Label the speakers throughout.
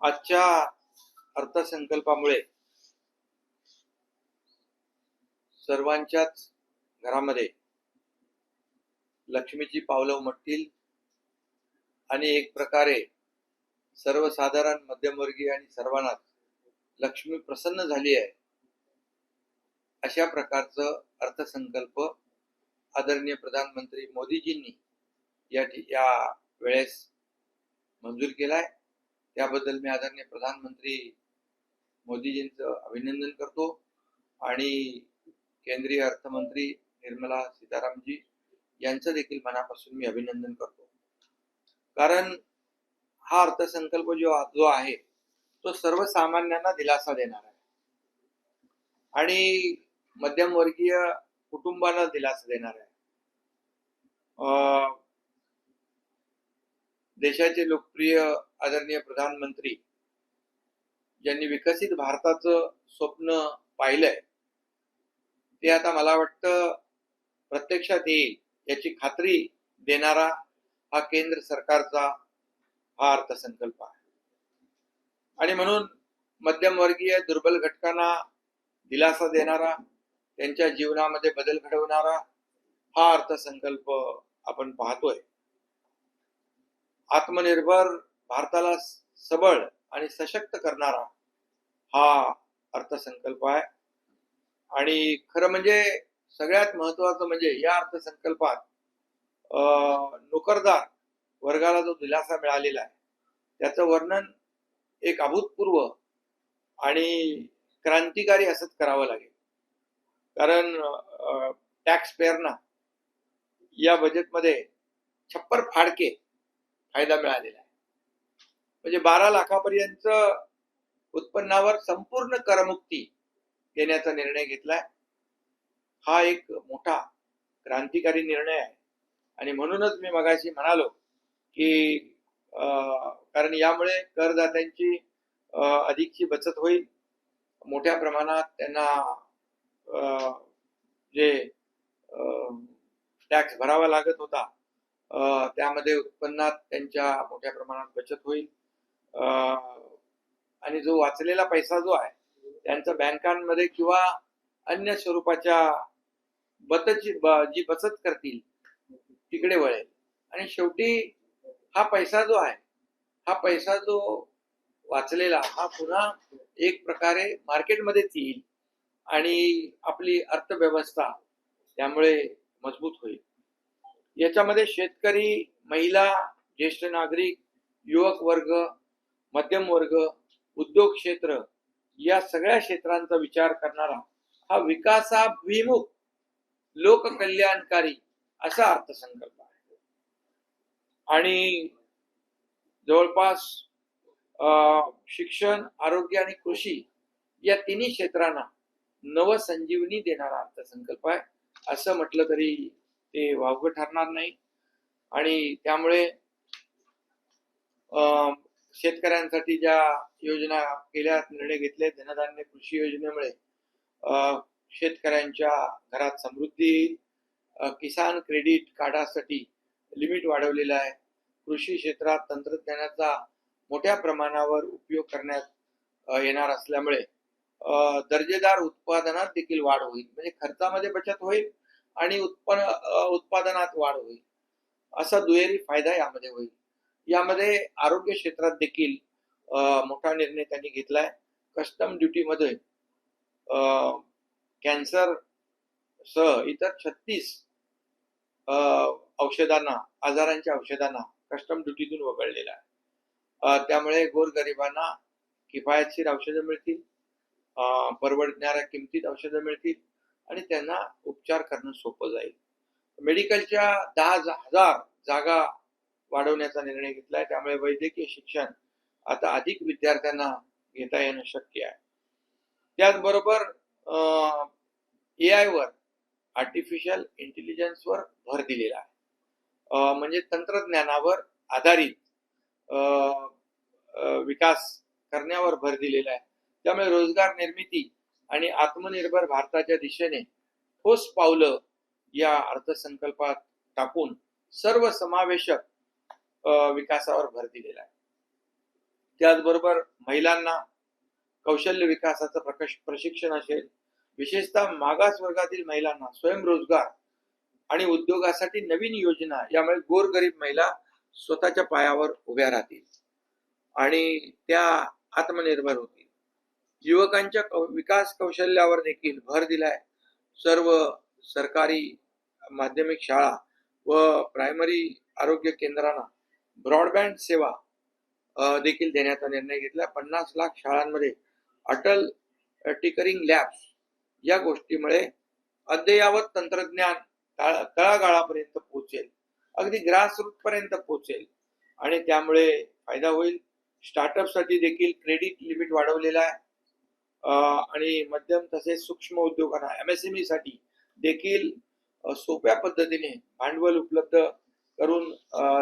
Speaker 1: आजच्या अर्थसंकल्पामुळे सर्वांच्याच घरामध्ये लक्ष्मीची पावलं उमटतील आणि एक प्रकारे सर्वसाधारण मध्यमवर्गीय आणि सर्वांनाच लक्ष्मी प्रसन्न झाली आहे अशा प्रकारचं अर्थसंकल्प आदरणीय प्रधानमंत्री मोदीजींनी या या वेळेस मंजूर केलाय. त्याबद्दल मी आदरणीय प्रधानमंत्री मोदीजींचं अभिनंदन करतो आणि केंद्रीय अर्थमंत्री निर्मला सीतारामजी यांचं देखील मनापासून मी अभिनंदन करतो. कारण हा अर्थसंकल्प जो जो आहे तो सर्वसामान्यांना दिलासा देणार आहे. आणि मध्यमवर्गीय कुटुंबांना दिलासा देणार आहे. अं, देशाचे लोकप्रिय आदरणीय प्रधानमंत्री ज्यांनी विकसित भारताचं स्वप्न पाहिलंय. ते आता मला वाटतं प्रत्यक्षात येईल याची खात्री देणारा हा केंद्र सरकारचा हा अर्थसंकल्प आहे. आणि म्हणून मध्यमवर्गीय दुर्बल घटकांना दिलासा देणारा त्यांच्या जीवनामध्ये बदल घडवणारा हा अर्थसंकल्प आपण पाहतोय. आत्मनिर्भर भारताला सबळ आणि सशक्त करणारा हा अर्थसंकल्प आहे. आणि खरं म्हणजे सगळ्यात महत्वाचं म्हणजे या अर्थसंकल्पात नोकरदार वर्गाला जो दिलासा मिळालेला आहे त्याचं वर्णन एक अभूतपूर्व आणि क्रांतिकारी असंच करावं लागेल. कारण टॅक्स पेअरना या बजेटमध्ये छप्पर फाडके फायदा मिळालेला आहे. म्हणजे बारा लाखापर्यंत उत्पन्नावर संपूर्ण करमुक्ती देण्याचा निर्णय घेतलाय. हा एक मोठा क्रांतिकारी निर्णय आहे. आणि म्हणूनच मी मगाशी म्हणालो की अं, कारण यामुळे करदात्यांची अधिकची बचत होईल. मोठ्या प्रमाणात त्यांना अं, जे टॅक्स भरावा लागत होता त्यामध्ये उत्पन्नात त्यांच्या मोठ्या प्रमाणात बचत होईल. अं, आणि जो वाचलेला पैसा जो आहे त्यांचा बँकांमध्ये किंवा अन्य स्वरूपाच्या बचतची जी बचत करतील तिकडे वळेल. आणि शेवटी हा पैसा जो आहे हा पैसा जो वाचलेला हा पुन्हा एक प्रकारे मार्केटमध्येच येईल आणि आपली अर्थव्यवस्था त्यामुळे मजबूत होईल. याच्यामध्ये शेतकरी महिला ज्येष्ठ नागरिक युवक वर्ग मध्यम वर्ग उद्योग क्षेत्र या सगळ्या क्षेत्रांचा विचार करणारा हा विकासाभिमुख लोककल्याणकारी असा अर्थसंकल्प आहे. आणि जवळपास अं, शिक्षण आरोग्य आणि कृषी या तिन्ही क्षेत्रांना नवसंजीवनी देणारा अर्थसंकल्प आहे. असं म्हटलं तरी ते वावगं ठरणार नाही. आणि त्यामुळे अं, शेतकऱ्यांसाठी ज्या योजना केल्या निर्णय घेतले धनधान्य कृषी योजनेमुळे शेतकऱ्यांच्या घरात समृद्धी येईल. किसान क्रेडिट कार्डासाठी लिमिट वाढवलेलं आहे. कृषी क्षेत्रात तंत्रज्ञानाचा मोठ्या प्रमाणावर उपयोग करण्यात येणार असल्यामुळे दर्जेदार उत्पादनात देखील वाढ होईल. म्हणजे खर्चामध्ये बचत होईल आणि उत्पन्न उत्पादनात वाढ होईल. असा दुहेरी फायदा यामध्ये होईल. यामध्ये आरोग्य क्षेत्रात देखील मोठा निर्णय त्यांनी घेतलाय. कस्टम ड्युटीमध्ये कॅन्सर सह इतर छत्तीस औषधांना आजारांच्या औषधांना कस्टम ड्युटीतून वगळलेला आहे. त्यामुळे गोरगरिबांना किफायतशीर औषधं मिळतील. परवडणाऱ्या किमतीत औषधं मिळतील. आणि त्यांना उपचार करणं सोपं जाईल. मेडिकलच्या दहा हजार जागा वाढवण्याचा निर्णय घेतलाय. त्यामुळे वैद्यकीय शिक्षण आता अधिक विद्यार्थ्यांना घेता येणं शक्य आहे. त्याचबरोबर ए आय वर आर्टिफिशियल इंटेलिजन्सवर भर दिलेला आहे. म्हणजे तंत्रज्ञानावर आधारित अं, विकास करण्यावर भर दिलेला आहे. त्यामुळे रोजगार निर्मिती आणि आत्मनिर्भर भारताच्या दिशेने ठोस पावलं या अर्थसंकल्पात टाकून सर्व समावेशक विकासावर भर दिलेला आहे. त्याचबरोबर महिलांना कौशल्य विकासाचं प्रकश प्रशिक्षण असेल विशेषतः मागास वर्गातील महिलांना स्वयंरोजगार आणि उद्योगासाठी नवीन योजना यामुळे गोरगरीब महिला स्वतःच्या पायावर उभ्या राहतील आणि त्या आत्मनिर्भर होतील. युवकांच्या कौ विकास कौशल्यावर देखील भर दिलाय. सर्व सरकारी माध्यमिक शाळा व प्रायमरी आरोग्य केंद्रांना ब्रॉडबँड सेवा देखील देण्याचा निर्णय घेतला. पन्नास लाख शाळांमध्ये अटल टिकरिंग लॅब्स या गोष्टीमुळे अद्ययावत तंत्रज्ञान तळ- तळागाळापर्यंत पोहोचेल. अगदी ग्रासरूट पर्यंत पोहोचेल. आणि त्यामुळे फायदा होईल. स्टार्टअपसाठी देखील क्रेडिट लिमिट वाढवलेला आहे. आणि मध्यम तसेच सूक्ष्म उद्योगांना एमएसएमई साठी देखील सोप्या पद्धतीने भांडवल उपलब्ध करून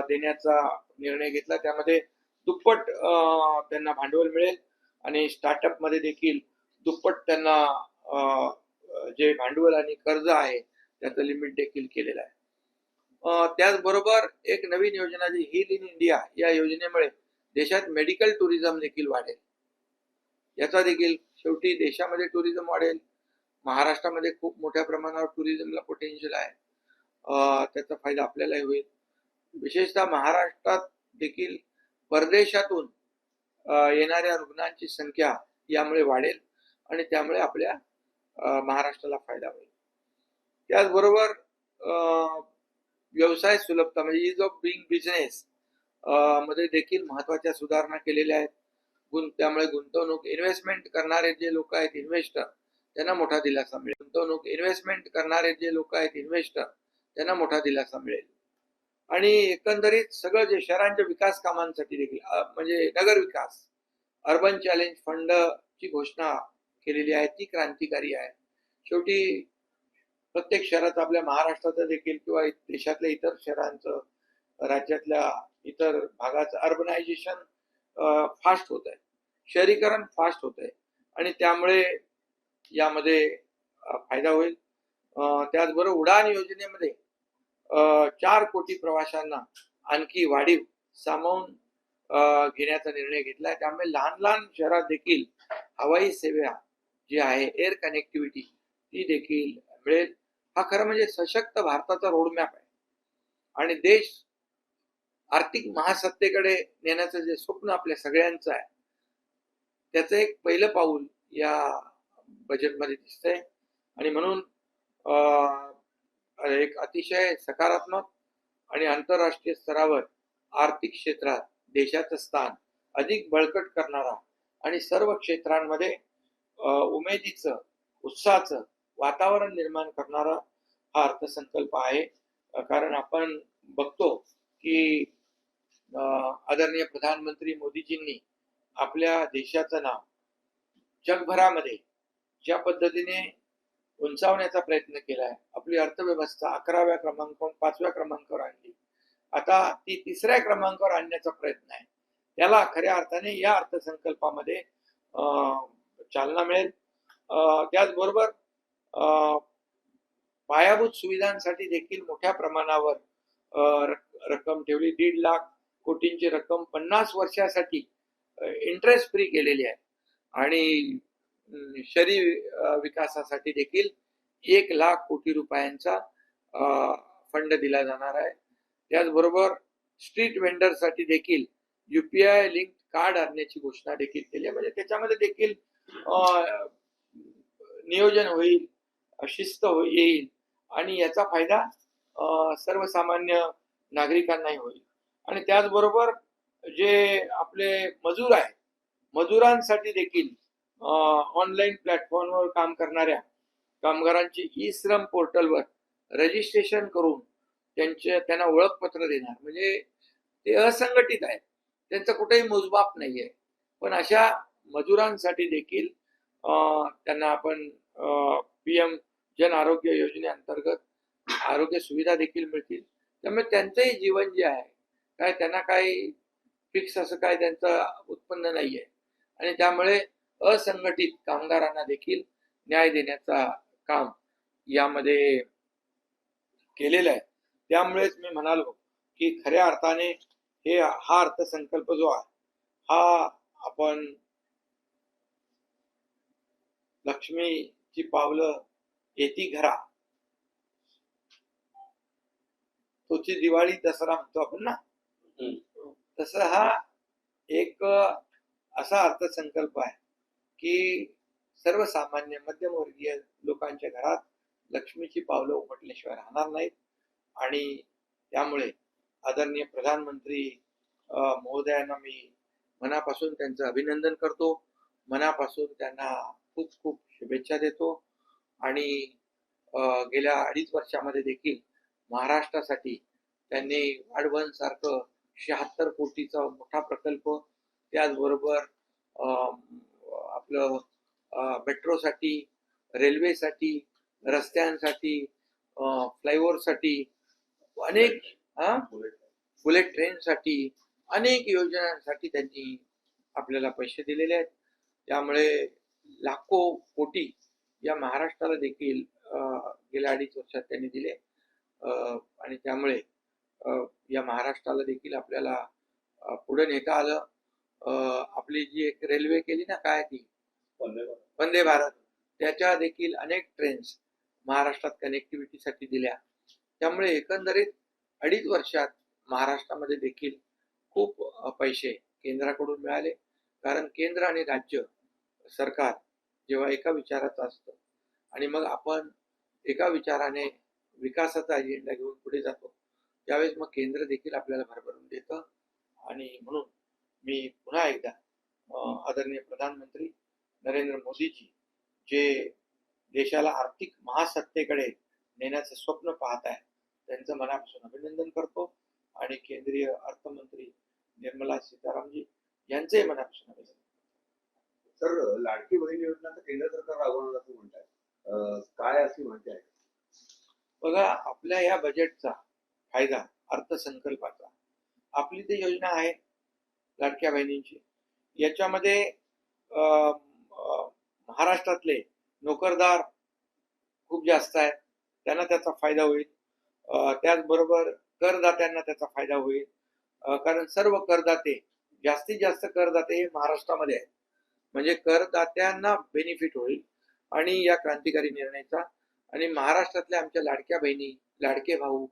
Speaker 1: देण्याचा निर्णय घेतला. त्यामध्ये दुप्पट त्यांना भांडवल मिळेल आणि स्टार्टअपमध्ये देखील दुप्पट त्यांना जे भांडवल आणि कर्ज आहे त्याचं लिमिट देखील केलेलं आहे. त्याचबरोबर एक नवीन योजना जी हिल इन इंडिया या योजनेमुळे देशात मेडिकल टुरिझम देखील वाढेल. याचा देखील शेवटी देशामध्ये टुरिझम वाढेल. महाराष्ट्रामध्ये खूप मोठ्या प्रमाणावर टुरिझमला पोटेन्शियल आहे. त्याचा फायदा आपल्यालाही होईल. विशेषतः महाराष्ट्रात देखील परदेशातून येणाऱ्या रुग्णांची संख्या यामुळे वाढेल आणि त्यामुळे आपल्या महाराष्ट्राला फायदा होईल. त्याचबरोबर व्यवसाय सुलभता म्हणजे इज ऑफ बिंग बिझनेस मध्ये देखील महत्त्वाच्या सुधारणा केलेल्या आहेत. गुं त्यामुळे गुंतवणूक इन्व्हेस्टमेंट करणारे जे लोक आहेत इन्व्हेस्टर त्यांना मोठा दिलासा मिळेल. गुंतवणूक इन्व्हेस्टमेंट करणारे जे लोक आहेत इन्व्हेस्टर त्यांना मोठा दिलासा मिळेल. आणि एकंदरीत सगळं जे शहरांच्या विकास कामांसाठी देखील म्हणजे नगर विकास अर्बन चॅलेंज फंड ची घोषणा केलेली आहे ती क्रांतिकारी आहे. शेवटी प्रत्येक शहरात आपल्या महाराष्ट्राचं देखील किंवा देशातल्या इतर शहरांचं राज्यातल्या इतर भागाचं अर्बनायझेशन फास्ट होत आहे. शहरीकरण फास्ट होत आहे. आणि त्यामुळे यामध्ये फायदा होईल. त्याचबरोबर उडान योजनेमध्ये चार कोटी प्रवाशांना आणखी वाढीव सामावून घेण्याचा निर्णय घेतला आहे. त्यामुळे लहान लहान शहरात देखील हवाई सेवा जी आहे एअर कनेक्टिव्हिटी ती देखील मिळेल. हा खरं म्हणजे सशक्त भारताचा रोडमॅप आहे. आणि देश आर्थिक महासत्तेकडे नेण्याचं जे स्वप्न आपल्या सगळ्यांचं आहे त्याचं एक पहिलं पाऊल या बजेटमध्ये दिसतंय. आणि म्हणून अं, एक अतिशय सकारात्मक आणि आंतरराष्ट्रीय स्तरावर आर्थिक क्षेत्रात देशाचं स्थान अधिक बळकट करणारा आणि सर्व क्षेत्रांमध्ये उमेदीचं उत्साहाचं वातावरण निर्माण करणारा हा अर्थसंकल्प आहे. कारण आपण बघतो की आदरणीय प्रधानमंत्री मोदीजींनी आपल्या देशाचं नाव जगभरामध्ये ज्या पद्धतीने उंचावण्याचा प्रयत्न केलाय आपली अर्थव्यवस्था अकराव्या क्रमांकावर पाचव्या क्रमांकावर आणली. आता ती तिसऱ्या क्रमांकावर आणण्याचा प्रयत्न आहे. त्याला खऱ्या अर्थाने या अर्थसंकल्पामध्ये अं, चालना मिळेल. अं, त्याचबरोबर अं, पायाभूत सुविधांसाठी देखील मोठ्या प्रमाणावर अं, रक्कम ठेवली. दीड लाख कोटींची रक्कम पन्नास वर्षासाठी इंटरेस्ट फ्री केलेली आहे. आणि शहरी विकासासाठी देखील एक लाख कोटी रुपयांचा फंड दिला जाणार आहे. त्याचबरोबर स्ट्रीट वेंडरसाठी देखील युपीआय लिंक कार्ड आणण्याची घोषणा देखील केली आहे. म्हणजे त्याच्यामध्ये देखील नियोजन होईल शिस्त हो-, येईल आणि याचा फायदा सर्वसामान्य नागरिकांनाही होईल. आणि त्याचबरोबर जे आपले मजूर आहेत मजुरांसाठी देखील ऑनलाईन प्लॅटफॉर्मवर काम करणाऱ्या कामगारांची ई श्रम पोर्टलवर रजिस्ट्रेशन करून त्यांचे त्यांना ओळखपत्र देणार. म्हणजे ते असंघटित आहेत. त्यांचं कुठेही मोजमाप आहे पण अशा मजुरांसाठी देखील त्यांना आपण पी एम जन आरोग्य योजनेअंतर्गत आरोग्य सुविधा देखील मिळतील. त्यामुळे त्यांचंही जीवन जे आहे काय त्यांना काही फिक्स असं काय त्यांचं उत्पन्न नाहीये. आणि त्यामुळे असंघटित कामगारांना देखील न्याय देण्याचा काम यामध्ये केलेलं आहे. त्यामुळेच मी म्हणालो की खऱ्या अर्थाने हे हा अर्थसंकल्प जो आहे हा आपण लक्ष्मीची पावलं येती घरा. तोची दिवाळी दसरा म्हणतो आपण ना? तसं हा एक असा अर्थसंकल्प आहे की सर्वसामान्य मध्यमवर्गीय लोकांच्या घरात लक्ष्मीची पावलं उमटल्याशिवाय राहणार नाहीत. आणि त्यामुळे आदरणीय प्रधानमंत्री महोदयांना मी मनापासून त्यांचं अभिनंदन करतो. मनापासून त्यांना खूप खूप शुभेच्छा देतो. आणि गेल्या अडीच वर्षामध्ये देखील महाराष्ट्रासाठी त्यांनी वाढवण सारखं शहात्तर कोटीचा मोठा प्रकल्प. त्याचबरोबर आपलं मेट्रोसाठी रेल्वेसाठी रस्त्यांसाठी फ्लायओव्हरसाठी अनेक हा? बुलेट ट्रेनसाठी अनेक योजनांसाठी त्यांनी आपल्याला पैसे दिलेले आहेत. त्यामुळे लाखो कोटी या महाराष्ट्राला देखील गेल्या अडीच वर्षात त्यांनी दिले. आणि त्यामुळे या महाराष्ट्राला देखील आपल्याला पुढे नेता आलं. आपली जी एक रेल्वे केली ना काय ती? वंदे भारत. त्याच्या देखील अनेक ट्रेन्स महाराष्ट्रात कनेक्टिव्हिटीसाठी दिल्या. त्यामुळे एकंदरीत अडीच वर्षात महाराष्ट्रामध्ये देखील खूप पैसे केंद्राकडून मिळाले. कारण केंद्र आणि राज्य सरकार जेव्हा एका विचाराचं असतं आणि मग आपण एका विचाराने विकासाचा अजेंडा घेऊन पुढे जातो त्यावेळेस मग केंद्र देखील आपल्याला भरभरून देतं. आणि म्हणून मी पुन्हा एकदा आदरणीय प्रधानमंत्री नरेंद्र मोदीजी जे देशाला आर्थिक महासत्तेकडे नेण्याचं स्वप्न पाहत आहे त्यांचं मनापासून अभिनंदन करतो. आणि केंद्रीय अर्थमंत्री निर्मला सीतारामजी यांचे मनापासून अभिनंदन
Speaker 2: सर लाडकी बहीण योजना तर केंद्र सरकार राबवणार असं म्हणतात काय अशी माहिती आहे?
Speaker 1: बघा आपल्या या बजेटचा फायदा अर्थसंकल्पाचा. आपली ती योजना आहे लाडक्या बहिणींची. याच्यामध्ये महाराष्ट्रातले नोकरदार खूप जास्त आहेत. त्यांना त्याचा फायदा होईल. त्याचबरोबर करदात्यांना त्याचा फायदा होईल. कारण सर्व करदाते जास्तीत जास्त करदाते हे महाराष्ट्रामध्ये आहेत. म्हणजे करदात्यांना बेनिफिट होईल आणि या क्रांतिकारी निर्णयाचा. आणि महाराष्ट्रातल्या आमच्या लाडक्या बहिणी लाडके भाऊ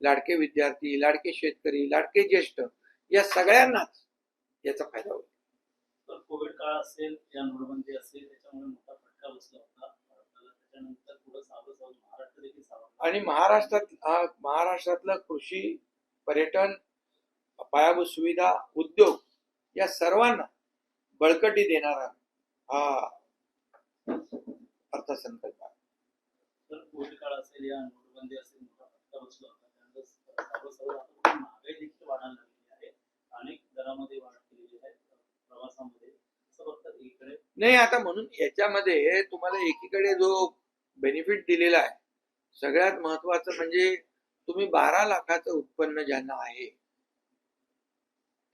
Speaker 1: लाडके विद्यार्थी लाडके शेतकरी लाडके ज्येष्ठ या सगळ्यांनाच याचा फायदा होईल.
Speaker 3: तर कोविड काळ असेल या नोटबंदी असेल त्याच्यामुळे मोठा फटका बसला होता. त्याच्यानंतर पुढे सावध महाराष्ट्र देखील सावध
Speaker 1: आणि महाराष्ट्रात महाराष्ट्रातलं कृषी पर्यटन पायाभूत सुविधा उद्योग या सर्वांना बळकटी देणारा हा अर्थसंकल्प आहे.
Speaker 3: तर कोविड काळ असेल या नोटबंदी असेल मोठा फटका बसला
Speaker 1: नाही आता म्हणून याच्यामध्ये तुम्हाला एकीकडे जो बेनिफिट दिलेला आहे सगळ्यात महत्वाचं म्हणजे तुम्ही बारा लाखाचं उत्पन्न ज्यांना आहे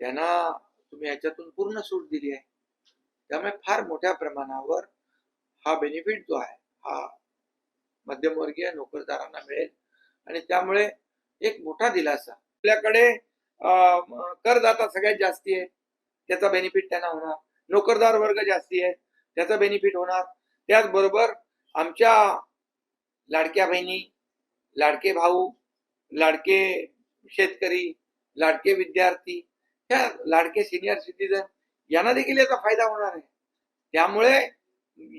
Speaker 1: त्यांना तुम्ही याच्यातून पूर्ण सूट दिली आहे. त्यामुळे फार मोठ्या प्रमाणावर हा बेनिफिट जो आहे हा मध्यमवर्गीय नोकरदारांना मिळेल. आणि त्यामुळे एक मोठा दिलासा. आपल्याकडे करदाता सगळ्यात जास्ती आहे. त्याचा बेनिफिट त्यांना होणार. नोकरदार वर्ग जास्ती आहे. त्याचा बेनिफिट होणार. त्याचबरोबर आमच्या लाडक्या बहिणी लाडके भाऊ लाडके शेतकरी लाडके विद्यार्थी ह्या लाडके सिनियर सिटीजन यांना देखील याचा फायदा होणार आहे. त्यामुळे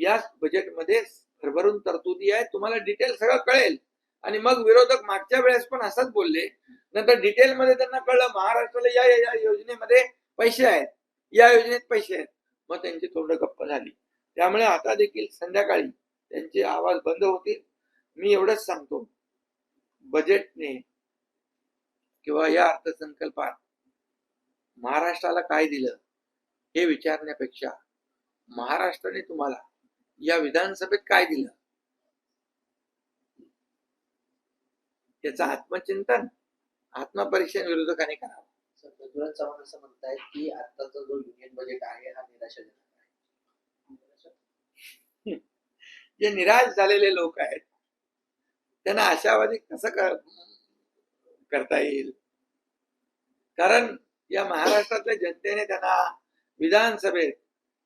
Speaker 1: या बजेटमध्ये भरभरून तरतुदी आहे. तुम्हाला डिटेल सगळं कळेल. आणि मग विरोधक मागच्या वेळेस पण असंच बोलले. नंतर डिटेलमध्ये त्यांना कळलं महाराष्ट्राला या या- या योजनेमध्ये पैसे आहेत. या योजनेत पैसे आहेत. मग त्यांची तोंड गप्प झाली. त्यामुळे आता देखील संध्याकाळी त्यांचे आवाज बंद होतील. मी एवढंच सांगतो. बजेटने किंवा या अर्थसंकल्पात महाराष्ट्राला काय दिलं हे विचारण्यापेक्षा महाराष्ट्राने तुम्हाला या विधानसभेत काय दिलं? याचं आत्मचिंतन आत्मपरीक्षण विरोधकाने करावं.
Speaker 4: पृथ्वीराज चव्हाण असं म्हणतायत की आताचा जो युनियन बजेट आहे हा निराशाजनक आहे.
Speaker 1: जे निराश झालेले लोक आहेत त्यांना आशावादी कसं कर- करता येईल? कारण या महाराष्ट्रातल्या जनतेने त्यांना विधानसभेत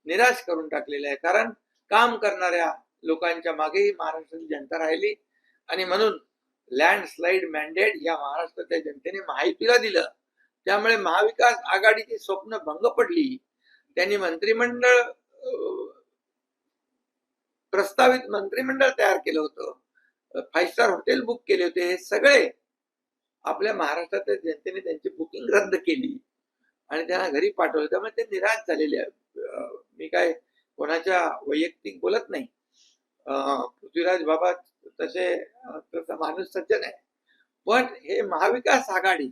Speaker 1: निराश करून टाकलेलं आहे. कारण काम करणाऱ्या लोकांच्या मागेही महाराष्ट्राची जनता राहिली आणि म्हणून लँडस्लाईड मॅन्डेट या महाराष्ट्राच्या जनतेने माहितीला दिलं. त्यामुळे महाविकास आघाडीची स्वप्न भंग पडली. त्यांनी मंत्रिमंडळ प्रस्तावित मंत्रिमंडळ तयार केलं होतं. फाईव्ह स्टार हॉटेल बुक केले होते. हे सगळे आपल्या महाराष्ट्रातल्या जनतेने त्यांची बुकिंग रद्द केली. आणि त्यांना घरी पाठवलं. त्यामुळे ते निराश झालेले आहे मी काय कोणाच्या वैयक्तिक बोलत नाही. पृथ्वीराज बाबा तसे तसा माणूस सज्जन आहे. पण हे महाविकास आघाडी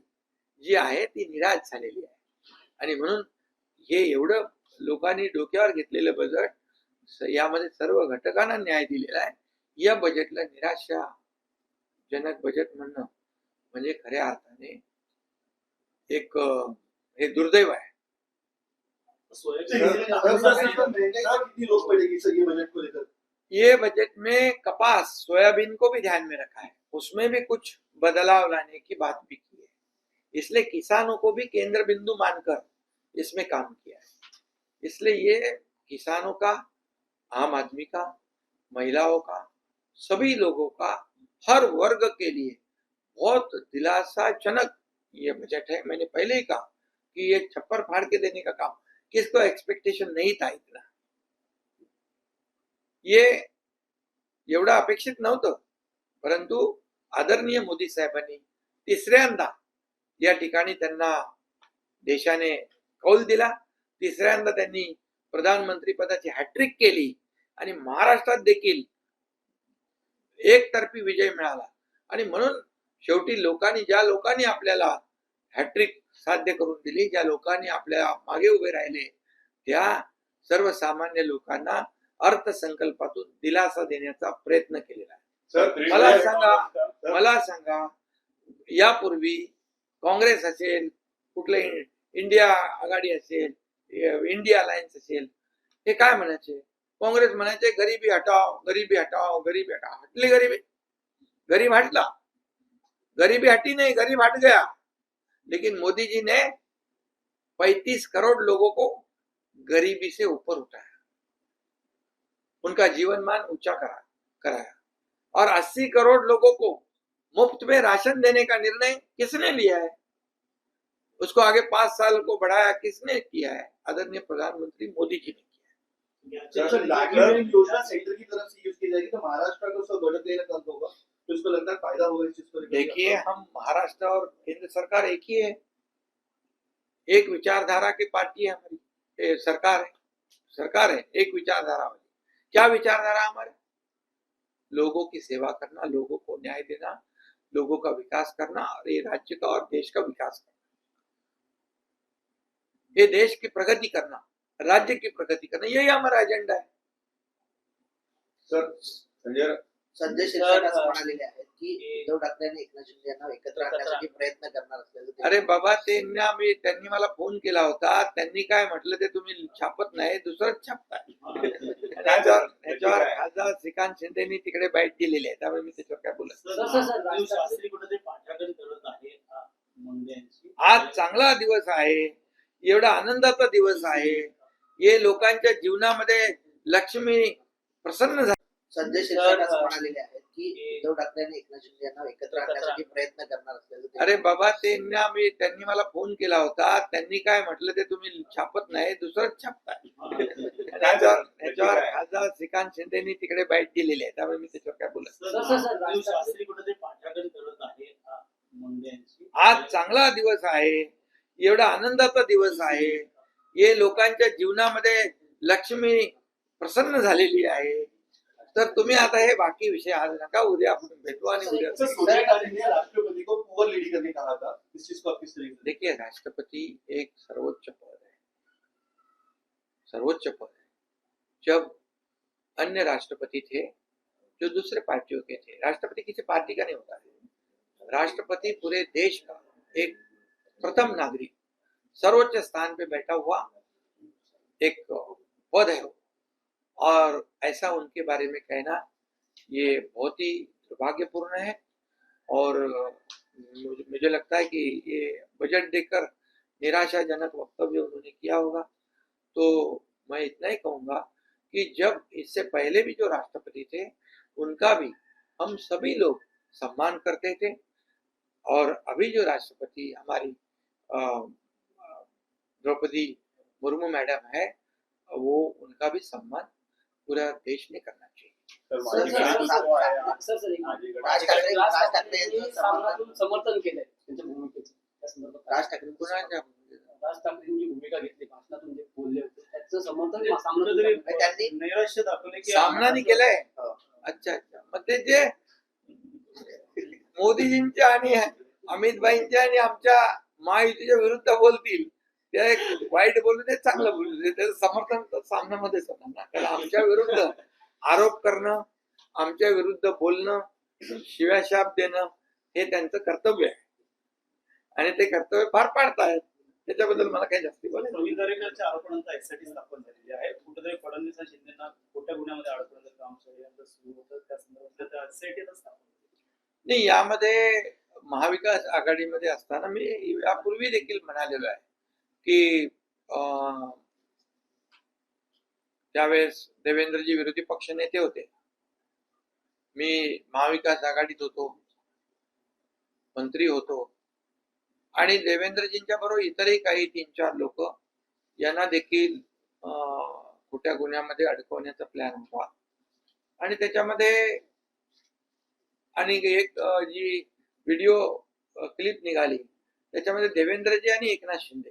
Speaker 1: जी आहे ती निराश झालेली आहे. आणि म्हणून हे एवढं लोकांनी डोक्यावर घेतलेलं बजेट यामध्ये सर्व घटकांना न्याय दिलेला आहे. या बजेटला निराशाजनक बजेट म्हणणं म्हणजे खऱ्या अर्थाने एक हे दुर्दैव आहे.
Speaker 2: लोक ये बजट
Speaker 1: में कपास सोयाबीन को भी ध्यान में रखा है। उसमें भी कुछ बदलाव लाने की बात भी की है। इसलिए किसानों को भी केंद्र बिंदु मानकर इसमें काम किया है। इसलिए ये किसानों का, आम आदमी का, महिलाओं का, सभी लोगों का, हर वर्ग के लिए बहुत दिलासाजनक ये बजट है। मैंने पहले ही कहा कि ये छप्पर फाड़ के देने का काम, किसको एक्सपेक्टेशन नहीं था इतना। ये एवढं अपेक्षित नव्हतं. परंतु आदरणीय मोदी साहेबांनी तिसऱ्यांदा या ठिकाणी त्यांना देशाने कौल दिला. तिसऱ्यांदा त्यांनी प्रधानमंत्री पदाची हॅट्रिक केली आणि महाराष्ट्रात देखील एकतर्फी विजय मिळाला. आणि म्हणून शेवटी लोकांनी ज्या लोकांनी आपल्याला हॅट्रिक साध्य करून दिली ज्या लोकांनी आपल्या मागे उभे राहिले त्या सर्वसामान्य लोकांना अर्थसंकल्पातून दिलासा देण्याचा प्रयत्न केलेला आहे. मला सांगा मला सांगा यापूर्वी काँग्रेस असेल कुठलं इंडिया आघाडी असेल इंडिया अलायन्स असेल हे काय म्हणायचे? काँग्रेस म्हणायचे गरीबी हटाओ गरीबी हटाओ गरीबी हटाओ. हटली गरीबी. गरीब हटला. गरीबी हटी नहीं गरीब हट गया. लेकिन मोदी जी ने पैंतीस करोड़ लोगों को गरीबी से ऊपर उठाया. उनका जीवन मान ऊँचा करा कराया। और 80 करोड़ लोगों को मुफ़्त में राशन देने का निर्णय किसने लिया है? उसको आगे पाँच साल को बढ़ाया किसने किया है? आदरणीय प्रधानमंत्री मोदी जी ने किया
Speaker 2: सर लाडली बहन योजना सेंटर की तरफ़ से यूज़ की जाएगी तो महाराष्ट्र का उसका बजट देना कम होगा तो इसको लगता है फ़ायदा होगा इस चीज़ को लेकर?
Speaker 1: देखिए हम महाराष्ट्र और केंद्र सरकार एक ही है। एक विचारधारा की पार्टी है हमारी। सरकार है सरकार है एक विचारधारा वाली। क्या विचारधारा हमारे? लोगों की सेवा करना लोगों को न्याय देना लोगों का विकास करना और ये राज्य का और देश का विकास करना। ये देश की प्रगति करना राज्य की प्रगति करना यही हमारा एजेंडा है।
Speaker 2: सर संजय
Speaker 4: संजय सिंह असं म्हणालेले आहेत की उद्धव ठाकरे आणि एकनाथ शिंदे यांना एकत्र आणण्यासाठी प्रयत्न करणार असल्याचं ते
Speaker 1: अरे बाबा त्यांना मी त्यांनी मला फोन केला होता. त्यांनी काय म्हटलं ते तुम्ही छापत नाही दुसरंच छापताय त्याच्यावर त्याच्यावर खासदार श्रीकांत शिंदेनी तिकडे बाईट दिलेली आहे. त्यामुळे मी त्याच्यावर काय बोलत
Speaker 3: आहे.
Speaker 1: आज चांगला दिवस आहे. एवढा आनंदाचा दिवस आहे. हे लोकांच्या जीवनामध्ये लक्ष्मी प्रसन्न झाली.
Speaker 4: संजय शिरसाट असं म्हणालेले आहेत की उद्धव ठाकरे आणि एकनाथ शिंदे यांना एकत्र आणण्यासाठी प्रयत्न करणार असल्याचं
Speaker 1: अरे बाबा त्यांना मी त्यांनी मला फोन केला होता. त्यांनी काय म्हटलं ते तुम्ही छापत नाही दुसरंच छापताय त्याच्यावर त्याच्यावर खासदार श्रीकांत शिंदेनी तिकडे बाईट दिलेली आहे. त्यामुळे मी त्याच्यावर काय बोलत आज चांगला दिवस आहे. एवढा आनंदाचा दिवस आहे. हे लोकांच्या जीवनामध्ये लक्ष्मी प्रसन्न झालेली आहे. तर तुम्ही आता हे बाकी विषय आज नका उद्या आपण भेटू आणि उद्या.
Speaker 2: राष्ट्रपति को पुअर लेडी करने कहा था इस चीज़ को आप किस तरीके
Speaker 1: देखिए राष्ट्रपति एक सर्वोच्च पद है। सर्वोच्च पद है। जब अन्य राष्ट्रपति थे जो दूसरे पार्टियों के थे राष्ट्रपति किसी पार्टी का नहीं होता। है राष्ट्रपति पूरे देश का एक प्रथम नागरिक सर्वोच्च स्थान पे बैठा हुआ एक पद है। और ऐसा उनके बारे में कहना ये बहुत ही दुर्भाग्यपूर्ण है। और, मुझे लगता है कि ये बजट देकर निराशाजनक वक्तव्य उन्होंने किया होगा। तो मैं इतना ही कहूँगा कि जब इससे पहले भी जो राष्ट्रपति थे, उनका भी हम सभी लोग सम्मान करते थे। और अभी जो राष्ट्रपति हमारी द्रौपदी मुर्मू मैडम है, वो उनका भी सम्मान पूरा देश ने करना चाहिए।
Speaker 4: राज ठाकरे राज ठाकरे समर्थन
Speaker 5: केलंय. त्यांच्या भूमिकेचं.
Speaker 4: राज ठाकरे
Speaker 1: कुणाच्या
Speaker 5: राज ठाकरेंनी जी भूमिका घेतली भाषणातून जे बोलले होते त्याचं समर्थन
Speaker 3: म्हणजे
Speaker 4: त्यांनी
Speaker 3: नैराश्य दाखवले की
Speaker 1: सामना नाही केलाय.
Speaker 4: हो.
Speaker 1: अच्छा अच्छा. मग ते जे मोदीजींच्या आणि अमित भाईंच्या आणि आमच्या महायुतीच्या विरुद्ध बोलतील ते एक वाईट बोलू दे चांगलं बोलू दे. त्याचं समर्थन तर सामन्यामध्येच होणार ना. कारण आमच्या विरुद्ध आरोप करणं आमच्या विरुद्ध बोलणं शिव्याशाप देणं हे त्यांचं कर्तव्य आहे. आणि ते कर्तव्य पार पाडतायत. त्याच्याबद्दल मला काही जास्ती बोलायचं
Speaker 3: दरेकरच्या आरोपणांचा झालेली आहे. कुठेतरी फडणवीस आणि शिंदेना खोट्या गुन्ह्यामध्ये काम सुरू होतं. त्या संदर्भात.
Speaker 1: नाही यामध्ये महाविकास आघाडीमध्ये असताना मी यापूर्वी देखील म्हणालेलो आहे. की त्यावेळेस देवेंद्रजी विरोधी पक्ष नेते होते मी महाविकास आघाडीत होतो मंत्री होतो आणि देवेंद्रजींच्या बरोबर इतरही काही तीन चार लोक यांना देखील कुठ्या खोट्या गुन्ह्यामध्ये अडकवण्याचा प्लॅन होता. आणि त्याच्यामध्ये आणि एक जी व्हिडिओ क्लिप निघाली त्याच्यामध्ये देवेंद्रजी आणि एकनाथ शिंदे.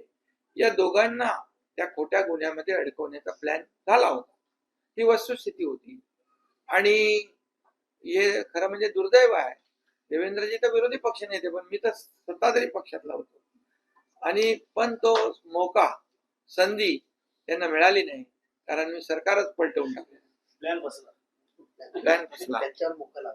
Speaker 1: या दोघांना त्या खोट्या गुन्ह्यामध्ये अडकवण्याचा प्लॅन झाला होता. ही वस्तुस्थिती होती. आणि हे खरं म्हणजे दुर्दैव आहे. देवेंद्रजी तर विरोधी पक्ष नेते पण मी तर सत्ताधारी पक्षातला होतो. आणि पण तो मोका संधी त्यांना मिळाली नाही कारण मी सरकारच पलटवून टाकलं.
Speaker 3: प्लॅन बसला.
Speaker 1: प्लॅन
Speaker 4: मोकळा